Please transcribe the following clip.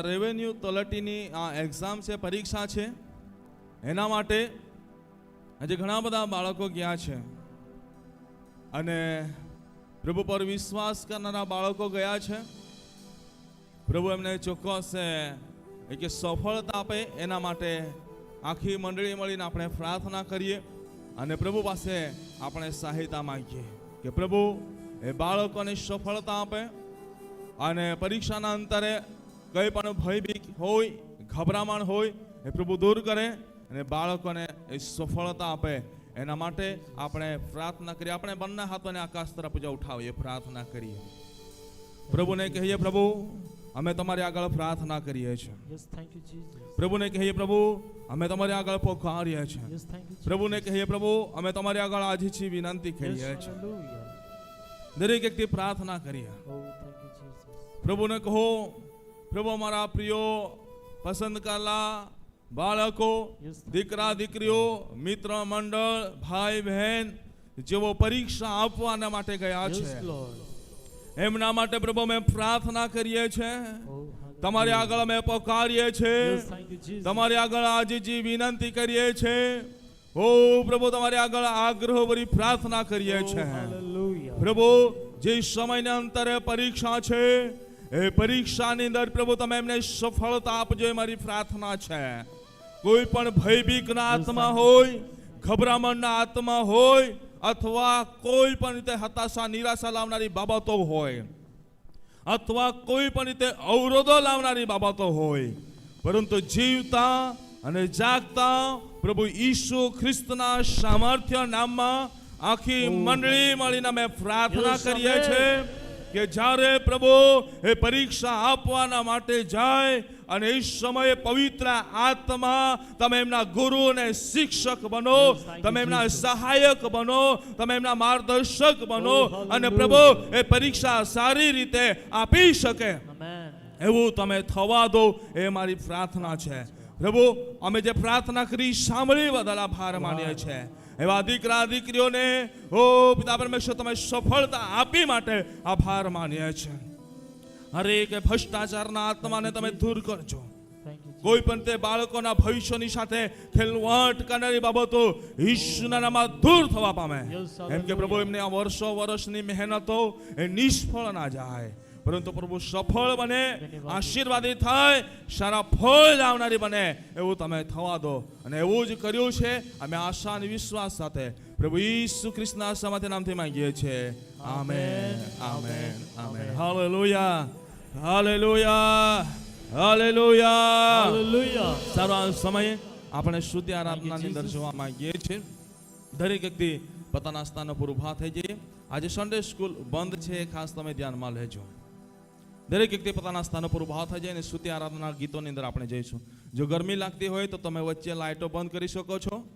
Revenue તલાટીની આ exam છે, પરીક્ષા છે. એના માટે આજે ઘણા બધા બાળકો ગયા છે. અને પ્રભુ પર વિશ્વાસ કરનારા બાળકો ગયા છે. પ્રભુ એમને ચોક્કસ કે સફળતા આપે એના માટે આખી મંડળી મળીને આપણે પ્રાર્થના કરીએ અને પ્રભુ પાસે આપણે સહાયતા માંગીએ કે પ્રભુ એ બાળકોને સફળતા આપે અને પરીક્ષાના અંતરે કંઈ પણ ભયભીત હોય ગભરામણ હોય એ પ્રભુ દૂર કરે અને બાળકોને એ સફળતા આપે. એના માટે આપણે પ્રાર્થના કરીએ. આપણે બંને હાથોને આકાશ તરફ જો ઉઠાવીએ પ્રાર્થના કરીએ. પ્રભુને કહીએ પ્રભુ અમે તમારી આગળ પ્રાર્થના કરીએ છીએ. પ્રભુને કહીએ પ્રભુ અમે તમારી આગળ પોકારીએ છીએ. પ્રભુને કહીએ પ્રભુ અમે તમારી આગળ આજે છીએ વિનંતી કરીએ છીએ. દરેક વ્યક્તિ પ્રાર્થના કરીએ. Oh. પ્રભુને કહો પ્રભુ અમારા પ્રિયો પસંદ કરેલા બાળકો દીકરા દીકરીઓ મિત્ર મંડળ ભાઈ બહેન જેઓ પરીક્ષા આપવાના માટે ગયા છે. એમના માટે પ્રભુ અમે પ્રાર્થના કરીએ છીએ. Oh, તમારી આગળ અમે પોકારીએ છીએ. તમારી આગળ આજજી વિનંતી કરીએ છીએ ઓ પ્રભુ તમારી આગળ આગ્રહ ભરી પ્રાર્થના કરીએ Oh, છીએ. પ્રભુ જે સમયના અંતરે પરીક્ષા છે એ પરીક્ષાની અંદર પ્રભુ તમે એમને સફળતા આપજો એ મારી પ્રાર્થના છે. કોઈ પણ ભયભીકના આત્મા હોય ગભરામણના આત્મા હોય અથવા કોઈ પણ રીતે હતાશા નિરાશા લાવનારી બાબતો હોય અથવા કોઈ પણ રીતે અવરોધો લાવનારી બાબતો હોય પરંતુ જીવતા અને જાગતા પ્રભુ ઈસુ ખ્રિસ્તના સામર્થ્ય નામમાં આખી મંડળી મળીને અમે પ્રાર્થના કરીએ છીએ. કે જ્યારે પ્રભુ એ પરીક્ષા આપવાના માટે જાય અને એ સમયે પવિત્ર આત્મા તમે એમના ગુરુ અને શિક્ષક બનો તમે એમના સહાયક બનો તમે એમના માર્ગદર્શક બનો Oh, અને પ્રભુ એ પરીક્ષા સારી રીતે આપી શકે. એવું તમે થવા દો એ મારી પ્રાર્થના છે. પ્રભુ અમે જે પ્રાર્થના કરી સાંભળી બદલ આભાર માનીએ છીએ. એવા દીકરા દીકરીઓને ઓ પિતા પરમેશ્વર તમે સફળતા આપી માટે આભાર માનીએ છે. હરેક ભ્રષ્ટાચારના આત્માને તમે દૂર કરજો. કોઈ પણ તે બાળકોના ભવિષ્યની સાથે ખેલવાટ કરનારી બાબતો ઈશ્વરના નામાં દૂર થવા પામે. એમ કે પ્રભુ એમને આ વર્ષો વર્ષની મહેનતો એ નિષ્ફળ ના જાય. પરંતુ પ્રભુ સફળ બને. આશીર્વાદી થાય સારા ફળ લાવનારી બને એવું તમે થવા દો. અને એવું જ કર્યું છે અમે આશા અને વિશ્વાસ સાથે પ્રભુ ઈસુ ખ્રિસ્તના સમાધિ નામથી માંગીએ છીએ. Amen amen amen. Hallelujah hallelujah hallelujah. Hallelujah. સારો સમયે આપણે શુદ્ધ આરાધનાની અંદર જોવા માંગીએ છીએ. દરેક વ્યક્તિ પોતાના સ્થાન પર ઊભા થઈ જઈએ. આજે સન્ડે સ્કૂલ બંધ છે ખાસ તમે ધ્યાનમાં લેજો. દરેક વ્યક્તિ પોતાના સ્થાનો પર ઊભા થઈ જાય અને સ્તુતિ આરાધના ગીતોની અંદર આપણે જઈશું. જો ગરમી લાગતી હોય તો તમે વચ્ચે લાઇટો બંધ કરી શકો છો.